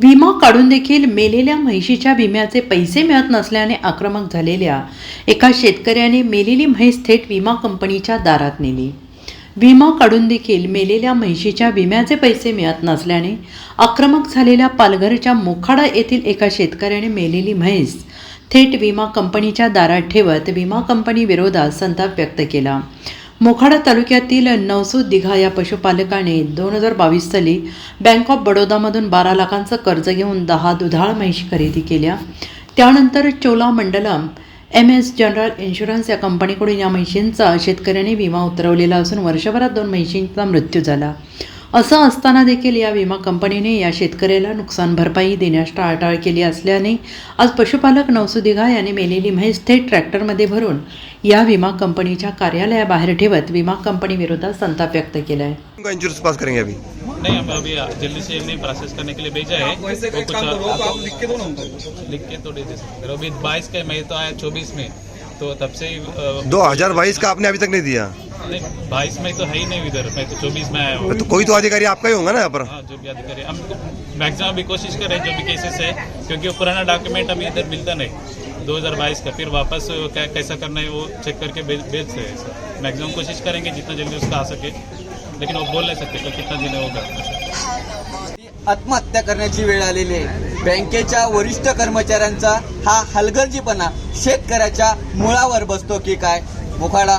विमा काढून देखील मेलेल्या म्हैशीच्या विम्याचे पैसे मिळत नसल्याने आक्रमक झालेल्या एका शेतकऱ्याने मेलेली म्हैस थेट विमा कंपनीच्या दारात नेली. विमा काढून देखील मेलेल्या म्हैशीच्या विम्याचे पैसे मिळत नसल्याने आक्रमक झालेल्या पालघरच्या मोखाडा येथील एका शेतकऱ्याने मेलेली म्हैस थेट विमा कंपनीच्या दारात ठेवत विमा कंपनी विरोधात संताप व्यक्त केला. मोखाडा तालुक्यातील नवसूद दिघा या पशुपालकाने दोन हजार बावीस साली बँक ऑफ बडोदामधून बारा लाखांचं कर्ज घेऊन दहा दुधाळ म्हैशी खरेदी केल्या. त्यानंतर Cholamandalam M S general insurance या कंपनीकडून या म्हैशींचा शेतकऱ्याने विमा उतरवलेला असून वर्षभरात दोन म्हैशींचा मृत्यू झाला. असं असताना देखील या विमा कंपनीने या शेतकऱ्याला नुकसान भरपाई देण्यास टाळाटाळ केली असल्याने आज पशुपालक नवसुदिघा याने मेलेली म्हैस थेट ट्रॅक्टरमध्ये भरून या विमा कंपनीच्या कार्यालयाबाहेर ठेवत विमा कंपनी विरोधात संताप व्यक्त केला आहे उनका इंश्योरेंस पास करेंगे अभी? नहीं हम अभी जल्दी से हमने प्रोसेस करने के लिए भेजा है। वो कुछ आप लिख के दो ना लिख के तो दे दे सकते। अभी बाईस का मैं तो आया चौबीस में तो तब से अ, दो हजार बाईस का आपने अभी तक नहीं दिया। नहीं बाईस में तो है ही नहीं इधर मैं तो चौबीस में आया हूँ। तो कोई तो अधिकारी आपका ही होगा ना यहाँ पर? हाँ जो भी अधिकारी हम मैक्सिमम अभी कोशिश कर रहे हैं जो भी केसेस है क्योंकि वो पुराना डॉक्यूमेंट अभी इधर मिलता नहीं। 2022 का फिर वापस क्या कैसा करना है वो चेक करके भेज सर मैक्सिमम कोशिश करेंगे जितना जल्दी उसका आ सके लेकिन वो बोल नहीं सकते कि कितना दिन होगा। आत्महत्या करण्याची वेळ आलेली आहे. बँकेच्या वरिष्ठ कर्मचाऱ्यांचा हा हलगर्जीपणा शेतकऱ्याच्या मुळावर बसतो की काय? Mokhada.